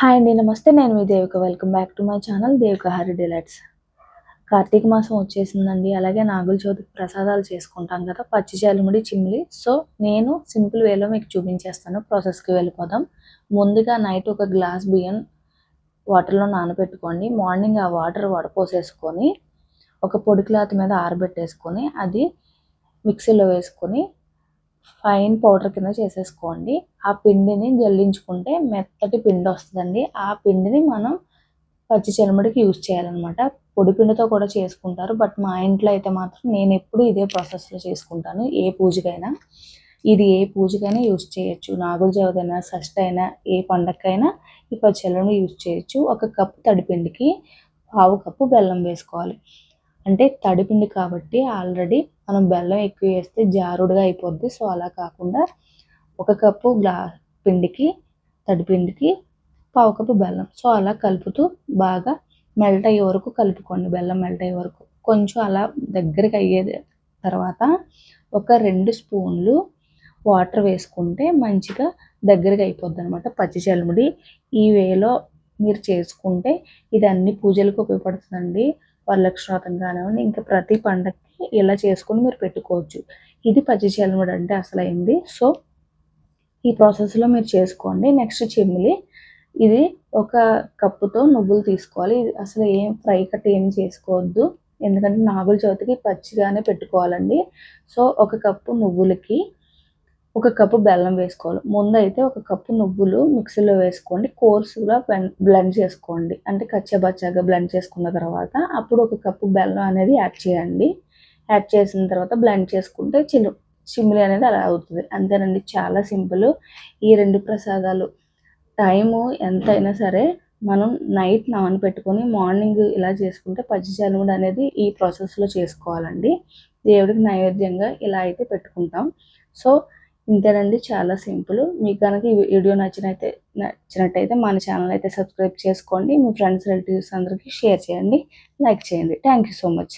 Hi అండి నమస్తే. నేను మీ Devika. Welcome back to my channel Devika Hari delights Karthika మాసం వచ్చేసిందండి. అలాగే నాగుల చవితికి ప్రసాదాలు చేసుకుంటాం కదా పచ్చి జాలిముడి చిమ్మిలి సో నేను సింపుల్ వేలో మీకు చూపించేస్తాను. ప్రాసెస్కి వెళ్ళిపోదాం. ముందుగా నైట్ ఒక గ్లాస్ బియ్యం వాటర్లో నానబెట్టుకోండి. మార్నింగ్ ఆ వాటర్ వడపోసేసుకొని ఒక పొడి క్లాత్ మీద ఆరబెట్టేసుకొని అది మిక్సీలో వేసుకొని ఫైన్ పౌడర్ కింద చేసేసుకోండి. ఆ పిండిని జల్లించుకుంటే మెత్తటి పిండి వస్తుందండి. ఆ పిండిని మనం పచ్చి చెరమడికి యూజ్ చేయాలన్నమాట. పొడి పిండితో కూడా చేసుకుంటారు. బట్ మా ఇంట్లో అయితే మాత్రం నేను ఎప్పుడు ఇదే ప్రాసెస్లో చేసుకుంటాను. ఏ పూజకైనా. ఇది ఏ పూజకైనా యూజ్ చేయొచ్చు. నాగుల చవితైనా షష్ఠి అయినా ఏ పండగకైనా ఈ పచ్చెలను యూజ్ చేయొచ్చు. ఒక కప్పు తడిపిండికి పావు కప్పు బెల్లం వేసుకోవాలి. అంటే తడిపిండి కాబట్టి ఆల్రెడీ మనం బెల్లం ఎక్కువ వేస్తే జారుడుగా అయిపోద్ది. సో అలా కాకుండా ఒక కప్పు గ్లా పిండికి తడిపిండికి పావు కప్పు బెల్లం. సో అలా కలుపుతూ బాగా మెల్ట్ అయ్యే వరకు కలుపుకోండి. బెల్లం మెల్ట్ అయ్యే వరకు. కొంచెం అలా దగ్గరికి అయ్యే తర్వాత ఒక రెండు స్పూన్లు వాటర్ వేసుకుంటే మంచిగా దగ్గరగా అయిపోద్ది అనమాట పచ్చి చల్ముడి ఈ వేలో మీరు చేసుకుంటే ఇది అన్ని పూజలకు ఉపయోగపడుతుందండి. వరలక్ష్మి వ్రతం కానివ్వండి ఇంకా ప్రతి పండగకి ఇలా చేసుకుని మీరు పెట్టుకోవచ్చు. ఇది పచ్చి చల్లముడు అంటే అసలు అయింది సో ఈ ప్రాసెస్లో మీరు చేసుకోండి. నెక్స్ట్ చెమ్మిలి. ఇది ఒక కప్పుతో నువ్వులు తీసుకోవాలి. ఇది అసలు ఏం ఫ్రై కట్ ఏం చేసుకోవద్దు. ఎందుకంటే నాగుల చవితికి పచ్చిగానే పెట్టుకోవాలండి. సో ఒక కప్పు నువ్వులకి ఒక కప్పు బెల్లం వేసుకోవాలి. ముందు అయితే ఒక కప్పు నువ్వులు మిక్సీలో వేసుకోండి. కోర్సుగా బ్లెండ్ చేసుకోండి. అంటే కచ్చబచ్చాగా బ్లెండ్ చేసుకున్న తర్వాత అప్పుడు ఒక కప్పు బెల్లం అనేది యాడ్ చేయండి. యాడ్ చేసిన తర్వాత బ్లెండ్ చేసుకుంటే చిలు చిమ్మిలి అనేది అలా అవుతుంది. అంతేనండి. చాలా సింపుల్. ఈ రెండు ప్రసాదాలు. టైము ఎంతైనా సరే మనం నైట్ నానబెట్టుకొని మార్నింగ్ ఇలా చేసుకుంటే పచ్చిచనుముడు అనేది ఈ ప్రాసెస్లో చేసుకోవాలండి. దేవుడికి నైవేద్యంగా ఇలా అయితే పెట్టుకుంటాం. సో ఇంతేనండి చాలా సింపుల్. మీకు కనుక ఈ వీడియో నచ్చినైతే నచ్చినట్టయితే మన ఛానల్ అయితే సబ్స్క్రైబ్ చేసుకోండి. మీ ఫ్రెండ్స్ రిలేటివ్స్ అందరికీ షేర్ చేయండి. లైక్ చేయండి. Thank you so much.